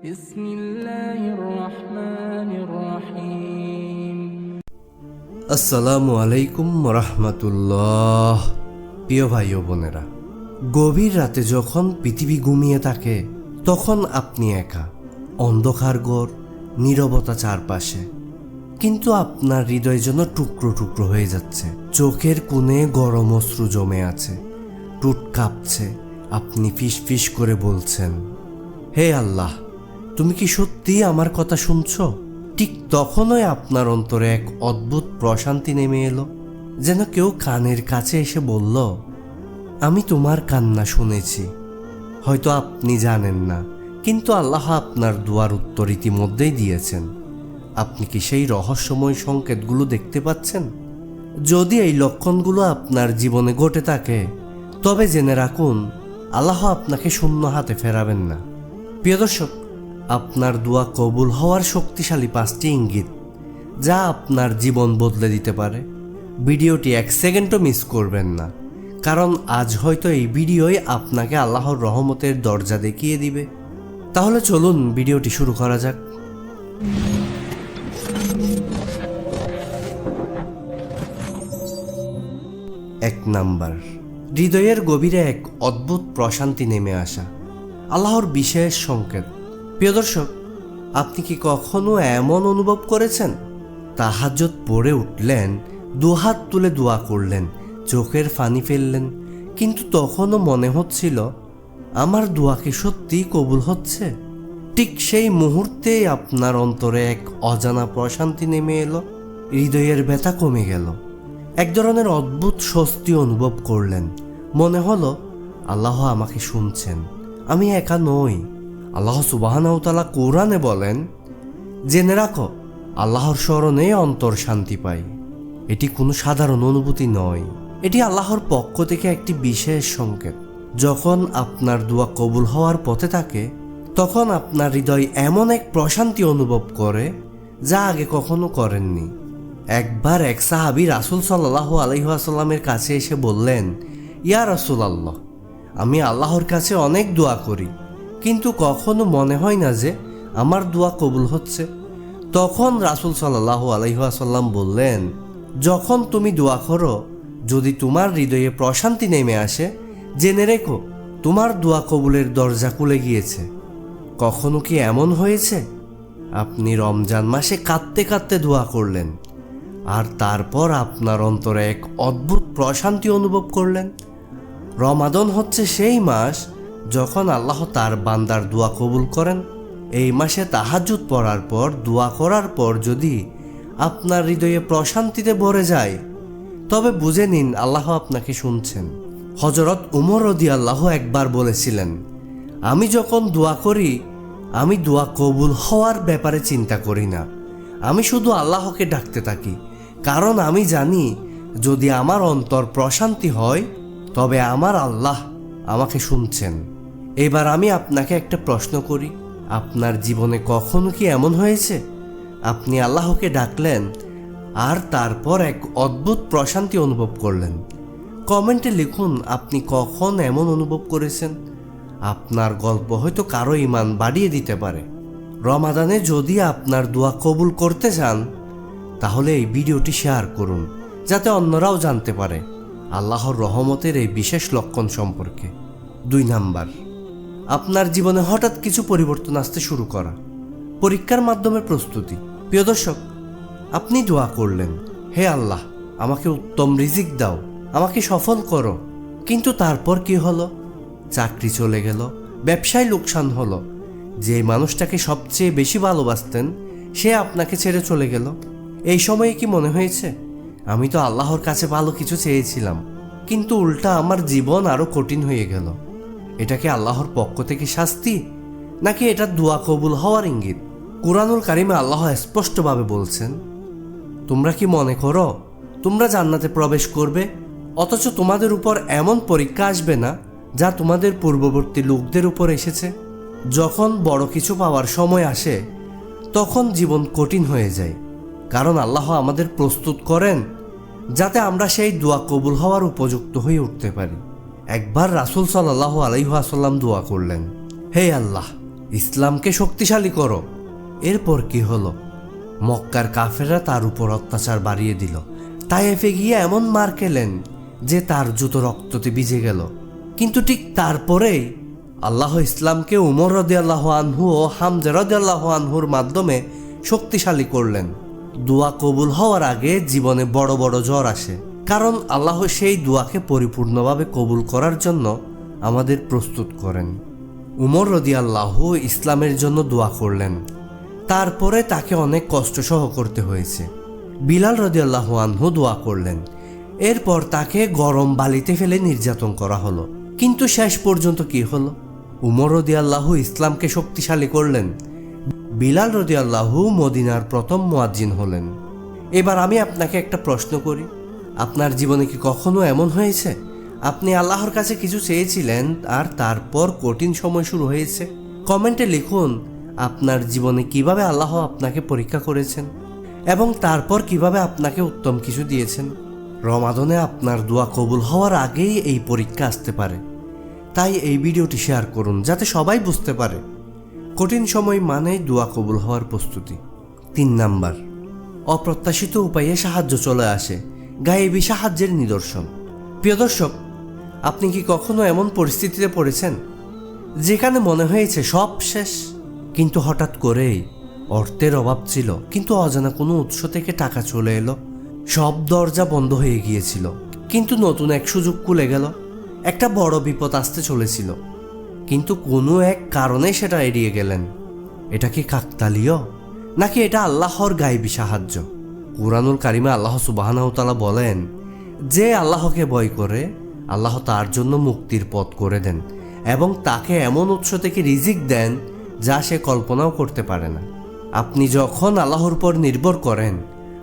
بسم الله الرحمن الرحيم আসসালামু আলাইকুম রহমতুল্লাহ প্রিয় ভাই ও বোনেরা গভীর রাতে যখন পৃথিবী ঘুমিয়ে থাকে তখন আপনি একা অন্ধকার গড় নীরবতা চারপাশে কিন্তু আপনার হৃদয় যেন টুকরো টুকরো হয়ে যাচ্ছে চোখের কোণে গরম অশ্রু জমে আছে টুট কাঁপছে আপনি ফিস ফিস করে বলছেন হে আল্লাহ তুমি কি সত্যি আমার কথা শুনছ? ঠিক তখনই আপনার অন্তরে এক অদ্ভুত প্রশান্তি নেমে এলো, যেন কেউ কানের কাছে এসে বলল, আমি তোমার কান্না শুনেছি। হয়তো আপনি জানেন না, কিন্তু আল্লাহ আপনার দুয়ার উত্তর ইতিমধ্যেই দিয়েছেন। আপনি কি সেই রহস্যময় সংকেতগুলো দেখতে পাচ্ছেন? যদি এই লক্ষণগুলো আপনার জীবনে ঘটে থাকে, তবে জেনে রাখুন, আল্লাহ আপনাকে শূন্য হাতে ফেরাবেন না। প্রিয় দর্শক আপনার দোয়া কবুল হওয়ার শক্তিশালী পাঁচটি ইঙ্গিত যা আপনার জীবন বদলে দিতে পারে। ভিডিওটি এক সেকেন্ডও মিস করবেন না, কারণ আজ হয়তো এই ভিডিওই আপনাকে আল্লাহর রহমতের দরজা দেখিয়ে দিবে। তাহলে চলুন ভিডিওটি শুরু করা যাক। এক নাম্বার, হৃদয়ের গভীরে এক অদ্ভুত প্রশান্তি নেমে আসা, আল্লাহর বিশেষ সংকেত। প্রিয় দর্শক, আপনি কি কখনো এমন অনুভব করেছেন? তাহাজ্জত পড়ে উঠলেন, দুহাত তুলে দোয়া করলেন, চোখের ফানি ফেললেন, কিন্তু তখনও মনে হচ্ছিল, আমার দোয়া কি সত্যিই কবুল হচ্ছে? ঠিক সেই মুহূর্তেই আপনার অন্তরে এক অজানা প্রশান্তি নেমে এলো, হৃদয়ের ব্যথা কমে গেল। এক ধরনের অদ্ভুত স্বস্তি অনুভব করলেন। মনে হলো, আল্লাহ আমাকে শুনছেন, আমি একা নই। আল্লাহ সুবাহানাউতালা কোরআনে বলেন, জেনে রাখো, আল্লাহর স্মরণে অন্তর শান্তি পাই। এটি কোনো সাধারণ অনুভূতি নয়। এটি আল্লাহর পক্ষ থেকে একটি বিশেষ সংকেত। যখন আপনার দোয়া কবুল হওয়ার পথে থাকে, তখন আপনার হৃদয় এমন এক প্রশান্তি অনুভব করে যা আগে কখনো করেননি। একবার এক সাহাবি রাসুল সাল্লাহ আলহিহাসাল্লামের কাছে এসে বললেন, ইয়া রাসুল আল্লাহ আমি আল্লাহর কাছে অনেক দোয়া করি। কিন্তু কখনো মনে হয় না যে আমার দোয়া কবুল হচ্ছে। তখন রাসুল সাল্লাহ আলহিহাসাল্লাম বললেন, যখন তুমি দোয়া করো, যদি তোমার হৃদয়ে প্রশান্তি নেমে আসে, জেনে রেখো তোমার দোয়া কবুলের দরজা খুলে গিয়েছে। কখনো কি এমন হয়েছে? আপনি রমজান মাসে কাঁদতে কাঁদতে দোয়া করলেন, আর তারপর আপনার অন্তরে এক অদ্ভুত প্রশান্তি অনুভব করলেন। রমাদন হচ্ছে সেই মাস যখন আল্লাহ তার বান্দার দোয়া কবুল করেন, এই মাসে তাহাজুদ পড়ার পর, দোয়া করার পর যদি আপনার হৃদয়ে প্রশান্তিতে ভরে যায়, তবে বুঝে নিন আল্লাহ আপনাকে শুনছেন। হজরত উমর রদি আল্লাহ একবার বলেছিলেন, আমি যখন দোয়া করি, আমি দোয়া কবুল হওয়ার ব্যাপারে চিন্তা করি না। আমি শুধু আল্লাহকে ডাকতে থাকি। কারণ আমি জানি, যদি আমার অন্তর প্রশান্তি হয়, তবে আমার আল্লাহ আমাকে শুনছেন। এবার আমি আপনাকে একটা প্রশ্ন করি। আপনার জীবনে কখনো কি এমন হয়েছে? আপনি আল্লাহকে ডাকলেন আর তারপর এক অদ্ভুত প্রশান্তি অনুভব করলেন। কমেন্টে লিখুন, আপনি কখন এমন অনুভব করেছেন? আপনার গল্প হয়তো কারও ইমান বাড়িয়ে দিতে পারে। রমাদানে যদি আপনার দোয়া কবুল করতে চান, তাহলে এই ভিডিওটি শেয়ার করুন, যাতে অন্যরাও জানতে পারে আল্লাহর রহমতের এই বিশেষ লক্ষণ সম্পর্কে। দুই নাম্বার। আপনার জীবনে হঠাৎ কিছু পরিবর্তন আসতে শুরু করা। পরীক্ষার মাধ্যমে প্রস্তুতি। প্রিয় দর্শক, আপনি দোয়া করলেন, হে আল্লাহ, আমাকে উত্তম রিজিক দাও, আমাকে সফল করো। কিন্তু তারপর কি হলো? চাকরি চলে গেল, ব্যবসায় লোকসান হলো। যে মানুষটাকে সবচেয়ে বেশি ভালোবাসতেন, সে আপনাকে ছেড়ে চলে গেল। এই সময়ে কি মনে হয়েছে? আমি তো আল্লাহর কাছে ভালো কিছু চেয়েছিলাম, কিন্তু উল্টা আমার জীবন আরও কঠিন হয়ে গেল। এটা কি আল্লাহর পক্ষ থেকে শাস্তি? নাকি এটা দোয়া কবুল হওয়ার ইঙ্গিত? কোরআনুল কারিমে আল্লাহ স্পষ্টভাবে বলছেন, তোমরা কি মনে করো, তোমরা জান্নাতে প্রবেশ করবে? অথচ তোমাদের উপর এমন পরীক্ষা আসবে না, যা তোমাদের পূর্ববর্তী লোকদের উপর এসেছে? যখন বড় কিছু পাওয়ার সময় আসে, তখন জীবন কঠিন হয়ে যায়। কারণ আল্লাহ আমাদের প্রস্তুত করেন, যাতে আমরা সেই দোয়া কবুল হওয়ার উপযুক্ত হয়ে উঠতে পারি। একবার রাসুল সাল্লাহ আলাইহাসাল্লাম দোয়া করলেন, হে আল্লাহ, ইসলামকে শক্তিশালী করো। এরপর কি হলো? মক্কার কাফেরা তার উপর অত্যাচার বাড়িয়ে দিল। তাইফে গিয়ে এমন মার খেলেন যে তার জুতো রক্ততে ভিজে গেল। কিন্তু ঠিক তারপরেই আল্লাহ ইসলামকে উমর রদি আল্লাহ আনহু ও হামজা রদি আল্লাহ আনহুর মাধ্যমে শক্তিশালী করলেন। দোয়া কবুল হওয়ার আগে জীবনে বড় বড় জ্বর আসে। কারণ আল্লাহ সেই দোয়াকে পরিপূর্ণভাবে কবুল করার জন্য আমাদের প্রস্তুত করেন। উমর রদি আল্লাহ ইসলামের জন্য দোয়া করলেন। তারপরে তাকে অনেক কষ্ট সহ করতে হয়েছে। বিলাল রদি আল্লাহ আনহু দোয়া করলেন। এরপর তাকে গরম বালিতে ফেলে নির্যাতন করা হলো। কিন্তু শেষ পর্যন্ত কি হলো? উমর রদি আল্লাহ ইসলামকে শক্তিশালী করলেন। বিলাল রদি আল্লাহু মদিনার প্রথম মুয়াজ্জিন হলেন। এবার আমি আপনাকে একটা প্রশ্ন করি। আপনার জীবনে কি কখনো এমন হয়েছে? আপনি আল্লাহর কাছে কিছু চেয়েছিলেন আর তারপর কঠিন সময় শুরু হয়েছে। কমেন্টে লিখুন, আপনার জীবনে কীভাবে আল্লাহ আপনাকে পরীক্ষা করেছেন এবং তারপর কীভাবে আপনাকে উত্তম কিছু দিয়েছেন? রমাদনে আপনার দোয়া কবুল হওয়ার আগেই এই পরীক্ষা আসতে পারে। তাই এই ভিডিওটি শেয়ার করুন যাতে সবাই বুঝতে পারে। কঠিন সময় মানে দোয়া কবুল হওয়ার প্রস্তুতি। তিন নাম্বার, অপ্রত্যাশিত উপায়ে সাহায্য চলে আসে। গায়েবী সাহায্যের নিদর্শন। প্রিয় দর্শক, আপনি কি কখনো এমন পরিস্থিতিতে পড়েছেন যেখানে মনে হয়েছে সব শেষ, কিন্তু হঠাৎ করেই অর্থের অভাব ছিল, কিন্তু অজানা কোনো উৎস থেকে টাকা চলে এলো, সব দরজা বন্ধ হয়ে গিয়েছিল, কিন্তু নতুন এক সুযোগ খুলে গেল, একটা বড় বিপদ আসতে চলেছিল, কিন্তু কোনো এক কারণে সেটা এড়িয়ে গেলেন। এটা কি কাকতালীয়, নাকি এটা আল্লাহর গায়েবী সাহায্য? কুরআনুল কারিমে আল্লাহ সুবাহানাউতালা বলেন, যে আল্লাহকে ভয় করে, আল্লাহ তার জন্য মুক্তির পথ করে দেন এবং তাকে এমন উৎস থেকে রিজিক দেন যা সে কল্পনাও করতে পারে না। আপনি যখন আল্লাহর উপর নির্ভর করেন,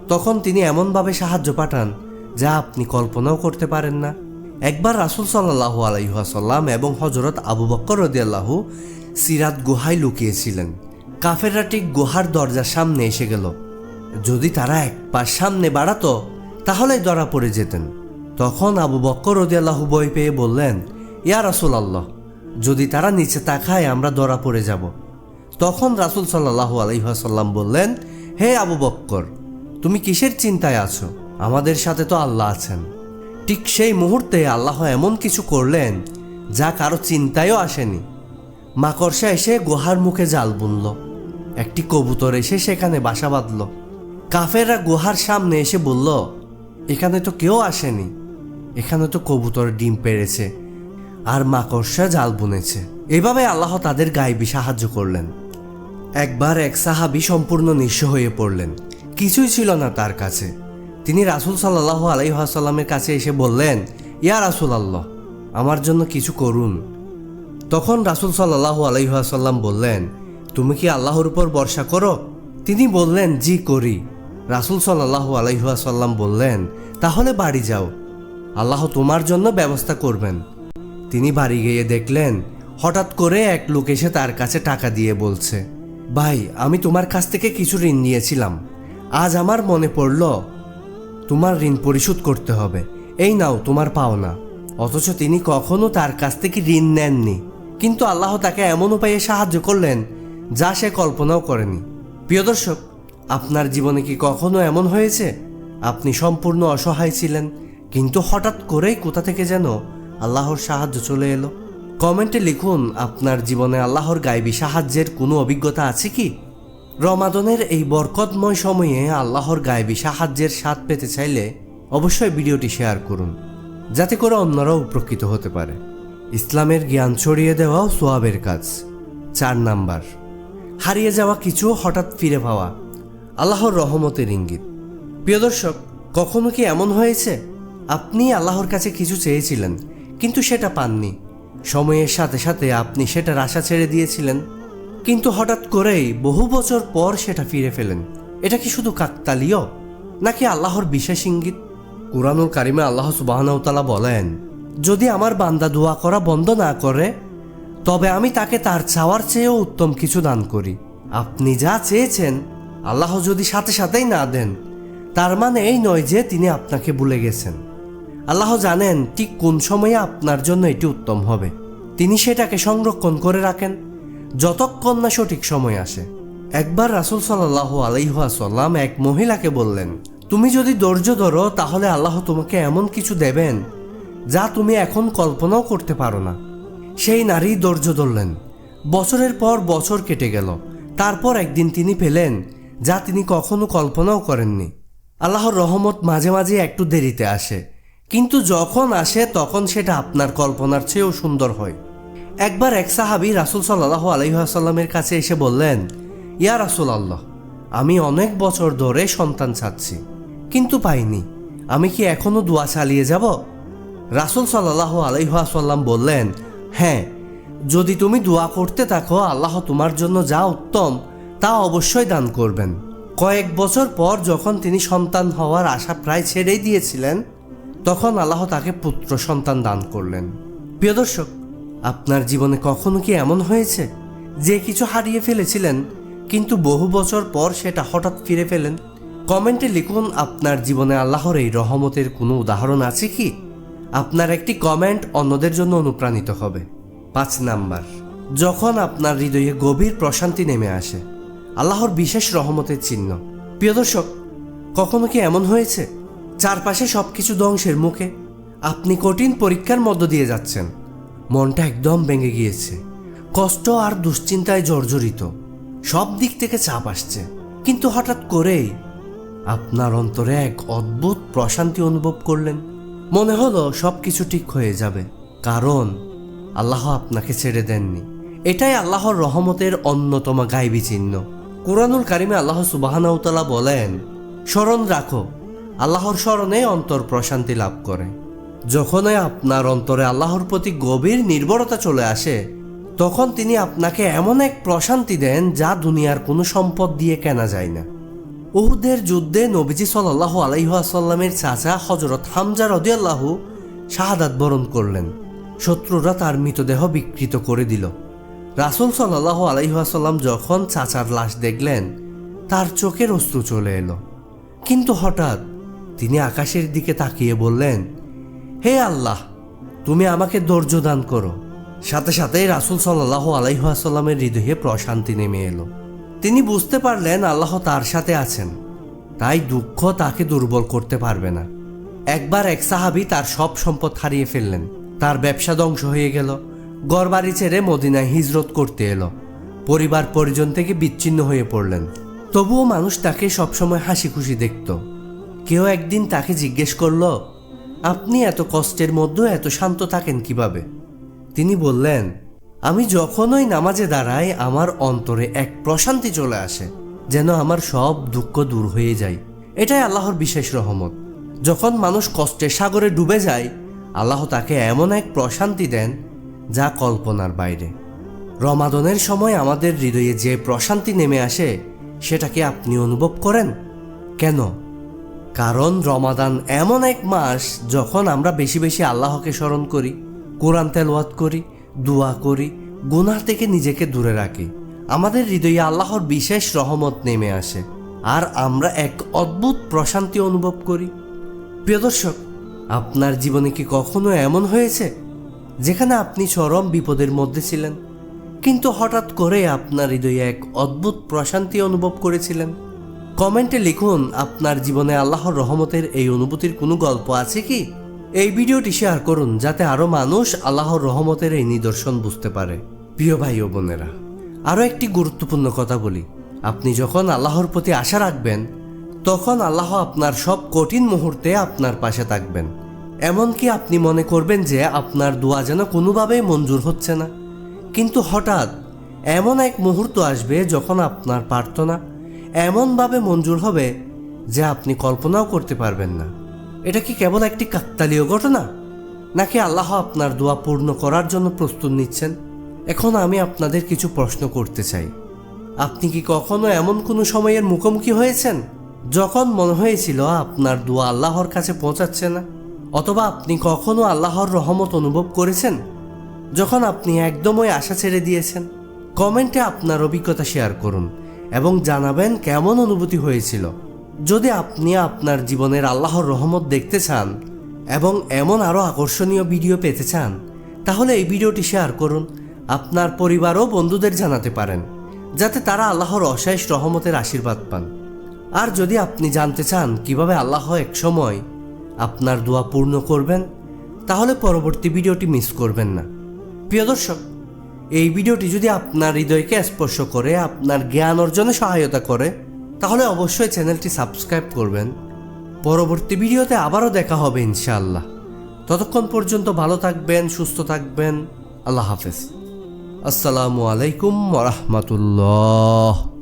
তখন তিনি এমনভাবে সাহায্য পাঠান যা আপনি কল্পনাও করতে পারেন না। একবার রাসুল সাল্লাহ আলাইহাসাল্লাম এবং হজরত আবু বক্কর রদিয়াল্লাহু সিরাত গুহায় লুকিয়েছিলেন। কাফেররা ঠিক গুহার দরজার সামনে এসে গেল। যদি তারা এক পা সামনে বাড়াতো তাহলে ধরা পড়ে যেতেন। তখন আবু বক্কর রদিয়াল্লাহু বই পেয়ে বললেন, ইয়া রাসুল আল্লাহ যদি তারা নিচে তাকায়, আমরা ধরা পড়ে যাব। তখন রাসুল সাল্লাহ আলহিহাসাল্লাম বললেন, হে আবু বক্কর, তুমি কিসের চিন্তায় আছো? আমাদের সাথে তো আল্লাহ আছেন। ঠিক সেই মুহূর্তে আল্লাহ এমন কিছু করলেন, যা কারও চিন্তায়ও আসেনি। মাকড়সা এসে গুহার মুখে জাল বুনল। একটি কবুতর এসে সেখানে বাসা বাঁধল। কাফেররা গুহার সামনে এসে বলল, এখানে তো কেউ আসেনি। এখানে তো কবুতর ডিম পেড়েছে আর মাকড়সা জাল বুনেছে। এভাবে আল্লাহ তাদের গায়েবী সাহায্য করলেন। একবার এক সাহাবি সম্পূর্ণ নিঃস্ব হয়ে পড়লেন। কিছুই ছিল না তার কাছে। তিনি রাসুল সাল্লাহ আলাইসাল্লামের কাছে এসে বললেন, ইয়া রাসুল আল্লাহ আমার জন্য কিছু করুন। তখন রাসুল সাল্লাহ আলাইসাল্লাম বললেন, তুমি কি আল্লাহর উপর ভরসা করো? তিনি বললেন, জি, করি। রাসুল সাল্লাহ আলাইসাল্লাম বললেন, তাহলে বাড়ি যাও। আল্লাহ তোমার জন্য ব্যবস্থা করবেন। তিনি বাড়ি গিয়ে দেখলেন, হঠাৎ করে এক লোক এসে তার কাছে টাকা দিয়ে বলছে, ভাই, আমি তোমার কাছ থেকে কিছু ঋণ নিয়েছিলাম। আজ আমার মনে পড়ল, তোমার ঋণ পরিশোধ করতে হবে। এই নাও, তোমার পাওনা। অথচ তিনি কখনো তার কাছ থেকে ঋণ নেননি। কিন্তু আল্লাহ তাকে এমন উপায়ে সাহায্য করলেন, যা সে কল্পনাও করেনি। প্রিয় দর্শক আপনার জীবনে কি কখনো এমন হয়েছে? আপনি সম্পূর্ণ অসহায় ছিলেন, কিন্তু হঠাৎ করেই কোথা থেকে যেন আল্লাহর সাহায্য চলে এলো? কমেন্টে লিখুন, আপনার জীবনে আল্লাহর গায়েবী সাহায্যের কোনো অভিজ্ঞতা আছে কি? রমাদনের এই বরকতময় সময়ে আল্লাহর গায়েবী সাহায্যের স্বাদ পেতে চাইলে অবশ্যই ভিডিওটি শেয়ার করুন, যাতে করে অন্যরাও উপকৃত হতে পারে। ইসলামের জ্ঞান ছড়িয়ে দেওয়াও সোয়াবের কাজ। চার নাম্বার, হারিয়ে যাওয়া কিছু হঠাৎ ফিরে পাওয়া। আল্লাহর রহমতের ইঙ্গিত। প্রিয় দর্শক, কখনো কি এমন হয়েছে? আপনি আল্লাহর কাছে কিছু চেয়েছিলেন, কিন্তু সেটা পাননি। সময়ের সাথে সাথে আপনি সেটার আশা ছেড়ে দিয়েছিলেন, কিন্তু হঠাৎ করেই বহু বছর পর সেটা ফিরে ফেলেন এটা কি শুধু কাকতালীয়, নাকি আল্লাহর বিশেষ ইঙ্গিত? কুরআনুল কারিমে আল্লাহ সুবাহনাউতালা বলেন, যদি আমার বান্দা দোয়া করা বন্ধ না করে, তবে আমি তাকে তার চাওয়ার চেয়েও উত্তম কিছু দান করি। আপনি যা চেয়েছেন আল্লাহ যদি সাথে সাথেই না দেন, তার মানে এই নয় যে তিনি আপনাকে ভুলে গেছেন। আল্লাহ জানেন ঠিক কোন সময়ে আপনার জন্য এটি উত্তম হবে। তিনি সেটাকে সংরক্ষণ করে রাখেন, যতক্ষণ না সঠিক সময় আসে। একবার রাসুল সাল্লাহ আলাইহাসাল্লাম এক মহিলাকে বললেন, তুমি যদি ধৈর্য ধরো, তাহলে আল্লাহ তোমাকে এমন কিছু দেবেন যা তুমি এখন কল্পনাও করতে পারো না। সেই নারী ধৈর্য ধরলেন। বছরের পর বছর কেটে গেল। তারপর একদিন তিনি পেলেন যা তিনি কখনো কল্পনাও করেননি। আল্লাহর রহমত মাঝে মাঝে একটু দেরিতে আসে। কিন্তু যখন আসে, তখন সেটা আপনার কল্পনার চেয়েও সুন্দর হয়। একবার এক সাহাবি রাসুল সাল্লাহ আলহিহাসাল্লামের কাছে এসে বললেন, ইয়া রাসুল আল্লাহ আমি অনেক বছর ধরে সন্তান চাচ্ছি কিন্তু পাইনি। আমি কি এখনও দোয়া চালিয়ে যাব? রাসুল সাল্লাহ আলহাসাল্লাম বললেন হ্যাঁ যদি তুমি দোয়া করতে থাকো, আল্লাহ তোমার জন্য যা উত্তম তা অবশ্যই দান করবেন। কয়েক বছর পর যখন তিনি সন্তান হওয়ার আশা প্রায় ছেড়েই দিয়েছিলেন, তখন আল্লাহ তাকে পুত্র সন্তান দান করলেন। প্রিয় দর্শক, আপনার জীবনে কখনো কি এমন হয়েছে যে কিছু হারিয়ে ফেলেছিলেন, কিন্তু বহু বছর পর সেটা হঠাৎ ফিরে পেলেন? কমেন্টে লিখুন, আপনার জীবনে আল্লাহর এই রহমতের কোনো উদাহরণ আছে কি? আপনার একটি কমেন্ট অন্যদের জন্য অনুপ্রাণিত হবে। পাঁচ নাম্বার, যখন আপনার হৃদয়ে গভীর প্রশান্তি নেমে আসে আল্লাহর বিশেষ রহমতের চিহ্ন। প্রিয় দর্শক, কখনো কি এমন হয়েছে? চারপাশে সবকিছু ধ্বংসের মুখে আপনি কঠিন পরীক্ষার মধ্য দিয়ে যাচ্ছেন। মনটা একদম ভেঙে গিয়েছে। কষ্ট আর দুশ্চিন্তায় জর্জরিত। সব দিক থেকে চাপ আসছে। কিন্তু হঠাৎ করেই আপনার অন্তরে এক অদ্ভুত প্রশান্তি অনুভব করলেন। মনে হলো সব কিছু ঠিক হয়ে যাবে, কারণ আল্লাহ আপনাকে ছেড়ে দেননি। এটাই আল্লাহর রহমতের অন্যতম গাইবী চিহ্ন। কোরআনুল কারিমে আল্লাহ সুবাহানাউতালা বলেন, স্মরণ রাখো, আল্লাহর স্মরণে অন্তর প্রশান্তি লাভ করে। যখনই আপনার অন্তরে আল্লাহর প্রতি গভীর নির্ভরতা চলে আসে, তখন তিনি আপনাকে এমন এক প্রশান্তি দেন যা দুনিয়ার কোনো সম্পদ দিয়ে কেনা যায় না। উহুদের যুদ্ধে নবীজি সাল্লাহ আলাইহাসাল্লামের চাচা হজরত হামজা রদিয়াল্লাহ শাহাদাত বরণ করলেন। শত্রুরা তার মৃতদেহ বিকৃত করে দিল। রাসুল সাল্লাহ আলাইহাসাল্লাম যখন চাচার লাশ দেখলেন, তার চোখের অস্ত্র চলে এলো। কিন্তু হঠাৎ তিনি আকাশের দিকে তাকিয়ে বললেন, হে আল্লাহ, তুমি আমাকে ধৈর্য দান করো। সাথে সাথে রাসুল সাল্লাহ আলাইহাসাল্লামের হৃদয়ে প্রশান্তি নেমে এলো। তিনি বুঝতে পারলেন আল্লাহ তার সাথে আছেন, তাই দুঃখ তাকে দুর্বল করতে পারবে না। একবার এক সাহাবি তার সব সম্পদ হারিয়ে ফেললেন, তার ব্যবসা ধ্বংস হয়ে গেল গড়বাড়ি ছেড়ে মদিনায় হিজরত করতে এলো। পরিবার পরিজন থেকে বিচ্ছিন্ন হয়ে পড়লেন। তবুও মানুষ তাকে সবসময় হাসি খুশি দেখত। কেউ একদিন তাকে জিজ্ঞেস করল, আপনি এত কষ্টের মধ্যেও এত শান্ত থাকেন কীভাবে? তিনি বললেন, আমি যখনই নামাজে দাঁড়াই, আমার অন্তরে এক প্রশান্তি চলে আসে, যেন আমার সব দুঃখ দূর হয়ে যায়। এটাই আল্লাহর বিশেষ রহমত। যখন মানুষ কষ্টের সাগরে ডুবে যায়, আল্লাহ তাকে এমন এক প্রশান্তি দেন যা কল্পনার বাইরে। রমাদনের সময় আমাদের হৃদয়ে যে প্রশান্তি নেমে আসে, সেটাকে আপনি অনুভব করেন? কেন? কারণ রমাদান এমন এক মাস যখন আমরা বেশি বেশি আল্লাহকে স্মরণ করি, কোরআন তেলওয়াত করি, দোয়া করি, গুনাহ থেকে নিজেকে দূরে রাখি। আমাদের হৃদয়ে আল্লাহর বিশেষ রহমত নেমে আসে আর আমরা এক অদ্ভুত প্রশান্তি অনুভব করি। প্রিয় দর্শক, আপনার জীবনে কি কখনো এমন হয়েছে? যেখানে আপনি চরম বিপদের মধ্যে ছিলেন। কিন্তু হঠাৎ করে আপনার হৃদয়ে এক অদ্ভুত প্রশান্তি অনুভব করেছিলেন। কমেন্টে লিখুন, আপনার জীবনে আল্লাহর রহমতের এই অনুভূতির কোনো গল্প আছে কি? এই ভিডিওটি শেয়ার করুন, যাতে আরও মানুষ আল্লাহর রহমতের এই নিদর্শন বুঝতে পারে। প্রিয় ভাই ও বোনেরা আরও একটি গুরুত্বপূর্ণ কথা বলি। আপনি যখন আল্লাহর প্রতি আশা রাখবেন, তখন আল্লাহ আপনার সব কঠিন মুহূর্তে আপনার পাশে থাকবেন। এমনকি আপনি মনে করবেন যে আপনার দোয়া যেন কোনোভাবেই মঞ্জুর হচ্ছে না। কিন্তু হঠাৎ এমন এক মুহূর্ত আসবে যখন আপনার প্রার্থনা এমনভাবে মঞ্জুর হবে যে আপনি কল্পনাও করতে পারবেন না। এটা কি কেবল একটি কাকতালীয় ঘটনা? নাকি আল্লাহ আপনার দোয়া পূর্ণ করার জন্য প্রস্তুত নিচ্ছেন? এখন আমি আপনাদের কিছু প্রশ্ন করতে চাই। আপনি কি কখনো এমন কোনো সময়ের মুখোমুখি হয়েছেন? যখন মনে হয়েছিল আপনার দোয়া আল্লাহর কাছে পৌঁছাচ্ছে না অথবা আপনি কখনো আল্লাহর রহমত অনুভব করেছেন? যখন আপনি একদমই আশা ছেড়ে দিয়েছেন, কমেন্টে আপনার অভিজ্ঞতা শেয়ার করুন এবং জানাবেন কেমন অনুভূতি হয়েছিল। যদি আপনি আপনার জীবনের আল্লাহর রহমত দেখতে চান এবং এমন আরও আকর্ষণীয় ভিডিও পেতে চান, তাহলে এই ভিডিওটি শেয়ার করুন, আপনার পরিবার ও বন্ধুদের জানাতে পারেন, যাতে তারা আল্লাহর অশেষ রহমতের আশীর্বাদ পান। আর যদি আপনি জানতে চান কীভাবে আল্লাহ এক সময় আপনার দোয়া পূর্ণ করবেন, তাহলে পরবর্তী ভিডিওটি মিস করবেন না। প্রিয় দর্শক, এই ভিডিওটি যদি আপনার হৃদয়কে স্পর্শ করে, আপনার জ্ঞান অর্জনে সহায়তা করে, তাহলে অবশ্যই চ্যানেলটি সাবস্ক্রাইব করবেন। পরবর্তী ভিডিওতে আবারও দেখা হবে ইনশাআল্লাহ। ততক্ষণ পর্যন্ত ভালো থাকবেন, সুস্থ থাকবেন। আল্লাহ হাফেজ। আসসালামু আলাইকুম ওরহমতুল্লাহ